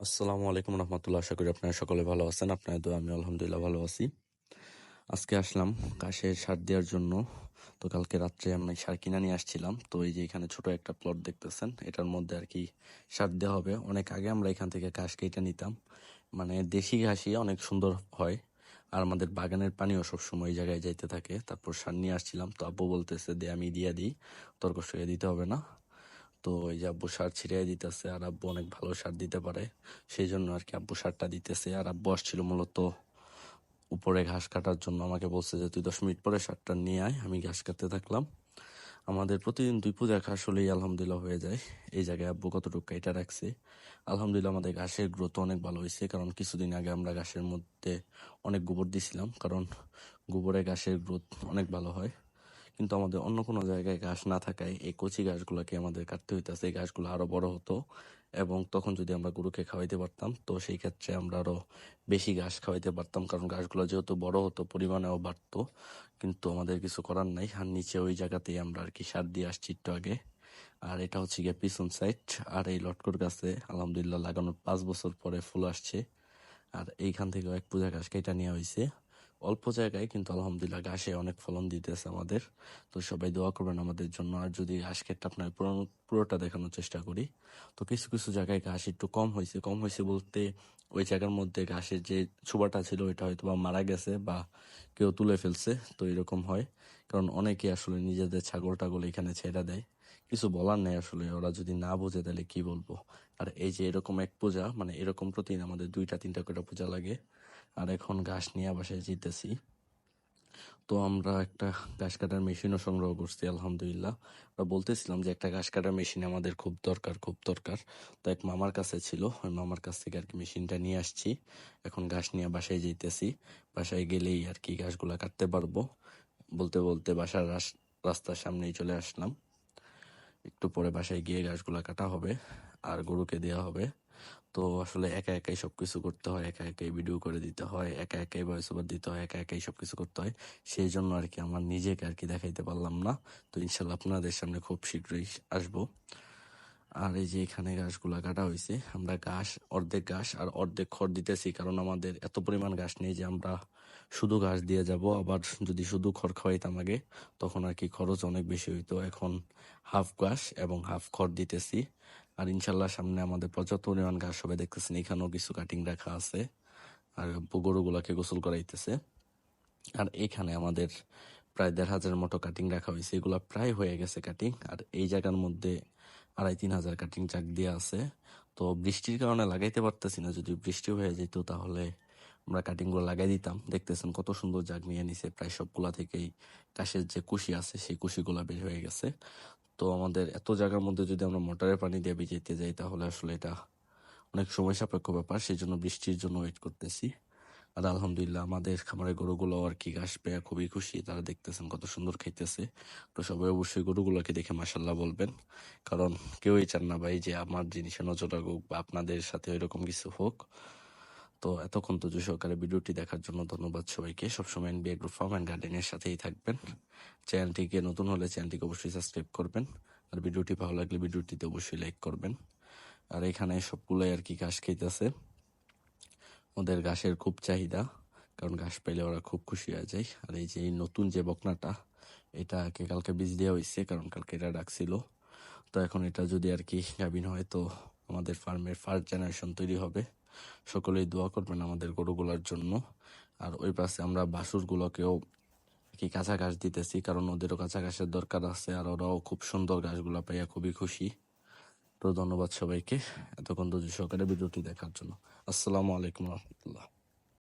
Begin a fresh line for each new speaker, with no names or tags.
আসসালামু আলাইকুম রহমতুল্লাহ। আশা করি আপনারা সকলে ভালো আছেন। আপনাদের দোয়া আমি আলহামদুলিল্লাহ ভালো আছি। আজকে আসলাম ঘাসের সার দেওয়ার জন্য। তো কালকে রাত্রে আমি সার কিনে নিয়ে আসছিলাম। তো এই যে এখানে ছোট একটা প্লট দেখতেছেন, এটার মধ্যে আর কি সার দেওয়া হবে। অনেক আগে আমরা এখান থেকে ঘাস কেটে নিতাম। মানে দেশি ঘাসই অনেক সুন্দর হয়। আর আমাদের বাগানের পানিও সবসময় এই জায়গায় যাইতে থাকে। তারপর সার নিয়ে আসছিলাম। তো আব্বু বলতেছে, দে, আমি দিয়ে দিই। তর্ক করে দিতে হবে না। তো এই যে আব্বু সার ছিঁড়ে দিতেছে আর আব্বু অনেক ভালো সার দিতে পারে। সেই জন্য আর কি আব্বু সারটা দিতেছে। আর আব্বু আসছিল মূলত উপরে ঘাস কাটার জন্য। আমাকে বলছে যে, তুই দশ মিনিট পরে সারটা নিয়ে আয়, আমি ঘাস কাটতে থাকলাম। আমাদের প্রতিদিন দুই পূজা ঘাস হলেই আলহামদুলিল্লাহ হয়ে যায়। এই জায়গায় আব্বু কতটুকু এটা রাখছে? আলহামদুলিল্লাহ আমাদের ঘাসের গ্রোথ অনেক ভালো হয়েছে, কারণ কিছুদিন আগে আমরা ঘাসের মধ্যে অনেক গোবর দিছিলাম, কারণ গোবরে ঘাসের গ্রোথ অনেক ভালো হয়। কিন্তু আমাদের অন্য কোনো জায়গায় ঘাস না থাকায় এই কচি ঘাসগুলোকে আমাদের কাটতে হইতেছে। এই ঘাসগুলো আরও বড় হতো এবং তখন যদি আমরা গরুকে খাওয়াইতে পারতাম, তো সেই ক্ষেত্রে আমরা আরও বেশি ঘাস খাওয়াইতে পারতাম। কারণ ঘাসগুলো যেহেতু বড় হতো, পরিমাণেও বাড়তো, কিন্তু আমাদের কিছু করার নাই। আর নিচে ওই জায়গাতেই আমরা আর কি সার দিয়ে আসছি একটু আগে। আর এটা হচ্ছে গিয়ে পিছন সাইড। আর এই লটকর গাছে আলহামদুলিল্লাহ লাগানোর পাঁচ বছর পরে ফুল আসছে। আর এইখান থেকে এক পূজা ঘাস কেটে নেওয়া হয়েছে অল্প জায়গায় কিন্তু আলহামদুলিল্লাহ ঘাসে অনেক ফলন দিতেছে আমাদের। তো সবাই দোয়া করবেন আমাদের জন্য। আর যদি ঘাস ক্ষেতটা আপনার পুরো পুরোটা দেখানোর চেষ্টা করি, তো কিছু কিছু জায়গায় ঘাস একটু কম হয়েছে। কম হয়েছে বলতে ওই জায়গার মধ্যে ঘাসের যে ছোবাটা ছিল, ওইটা হয়তো বা মারা গেছে বা কেউ তুলে ফেলছে। তো এরকম হয়। কারণ অনেকে আসলে নিজেদের ছাগল টাগল এখানে ছেড়ে দেয়। কিছু বলার নেই আসলে, ওরা যদি না বোঝে তাহলে কি বলব? আর এই যে এরকম এক পূজা মানে এরকম প্রতিদিন আমাদের দুইটা, তিনটা করে পূজা লাগে। আর এখন ঘাস নিয়ে বাসায় জিতেছি তো আমরা একটা ঘাস কাটার মেশিনও সংগ্রহ করছি, আলহামদুলিল্লাহ। আমরা বলতেছিলাম যে একটা ঘাস কাটার মেশিন আমাদের খুব দরকার খুব দরকার। তো এক মামার কাছে ছিল, ওই মামার কাছ থেকে আর কি মেশিনটা নিয়ে আসছি। এখন ঘাস নিয়ে বাসায় যেতেছি। বাসায় গেলেই আর কি ঘাসগুলা কাটতে পারব। বলতে বলতে বাসার রাস্তার সামনেই চলে আসলাম। একটু পরে বাসায় গিয়ে ঘাসগুলা কাটা হবে আর গরুকে দেওয়া হবে। তো আসলে একা একাই সবকিছু করতে হয়, একা একাই ভিডিও করে দিতে হয়, একা একাই ভয়েস ওভার দিতে হয়, একা একাই সবকিছু করতে হয়। সেই জন্য আর কি আমার নিজেকে আর কি দেখাইতে পারলাম না। তো ইনশাল্লাহ আপনাদের সামনে খুব শীঘ্রই আসব। আর এই যে এখানে ঘাসগুলা কাটা হয়েছে আমরা ঘাস, অর্ধেক ঘাস আর অর্ধেক খড় দিতেছি, কারণ আমাদের এত পরিমাণ ঘাস নেই যে আমরা শুধু ঘাস দিয়ে যাব, আবার যদি শুধু খড় খাওয়াইতাম আগে, তখন আর কি খরচ অনেক বেশি হইতো। এখন হাফ ঘাস এবং হাফ খড় দিতেছি, আর ইনশাল্লাহ সামনে আমাদের পর্যাপ্ত পরিমাণ ঘাস হবে, দেখতেছেন এখানেও কিছু কাটিং রাখা আছে, আর গরুগুলাকে গোসল করাইতেছে। আর এখানে আমাদের প্রায় দেড় হাজারের মতো কাটিং রাখা হয়েছে এগুলো প্রায় হয়ে গেছে কাটিং আর এই জায়গার মধ্যে আড়াই তিন হাজার কাটিং চাক দিয়ে আছে। তো বৃষ্টির কারণে লাগাইতে পারতেছি না। যদি বৃষ্টি হয়ে যেত তাহলে আমরা কাটিংগুলো লাগাই দিতাম। দেখতেছেন কত সুন্দর জাগ নিয়ে নিছে প্রায় সবগুলা থেকেই। কাশের যে কুশি আছে সেই কুশিগুলা বের হয়ে গেছে। তো আমাদের এত জায়গার মধ্যে যদি আমরা মোটরের পানি দিয়ে ভিজাইতে যাই তাহলে আসলে এটা অনেক সময় সাপেক্ষ ব্যাপার। সেই জন্য বৃষ্টির জন্য ওয়েট করতেছি। আর আলহামদুলিল্লাহ আমাদের খামারের গরুগুলো আর কি ঘাস পেয়ে খুবই খুশি। তারা দেখতেছেন কত সুন্দর খাইতেছে। তো সবাই অবশ্যই গরুগুলোকে দেখে মাসাল্লাহ বলবেন। কারণ কেউই চান না ভাই যে আমার জিনিসে নজর রাখুক বা আপনাদের সাথে এরকম কিছু হোক। তো এতক্ষণ তো সহকারে ভিডিওটি দেখার জন্য ধন্যবাদ সবাইকে। সবসময় এনবিআই গ্রুপ ফার্ম অ্যান্ড গার্ডেনের সাথেই থাকবেন। চ্যানেলটিকে নতুন হলে চ্যানেলটিকে অবশ্যই সাবস্ক্রাইব করবেন। আর ভিডিওটি ভালো লাগলে ভিডিওটিতে অবশ্যই লাইক করবেন। আর এখানে সবগুলাই আর কি ঘাস খাইতেছে। ওদের ঘাসের খুব চাহিদা, কারণ ঘাস পাইলে ওরা খুব খুশি হয়ে যায়। আর এই যে এই নতুন যে বকনাটা, এটা এটাকে কালকে বীজ দেওয়া হয়েছে, কারণ কালকে এটা ডাকছিল তো এখন এটা যদি আর কি গাভিন হয়, তো আমাদের ফার্মের ফার্স্ট জেনারেশন তৈরি হবে। সকলেই দোয়া করবেন আমাদের গরুগুলার জন্য। আর ওই পাশে আমরা বাসুরগুলোকেও কি কাঁচা ঘাস দিতেছি, কারণ ওদেরও কাঁচা ঘাসের দরকার আছে, আর ওরাও খুব সুন্দর ঘাসগুলা পাইয়া খুবই খুশি। তো ধন্যবাদ সবাইকে। এতক্ষণ ধৈর্য সহকারে ভিডিওটি দেখার জন্য। আসসালামু আলাইকুম রহমতুল্লাহ।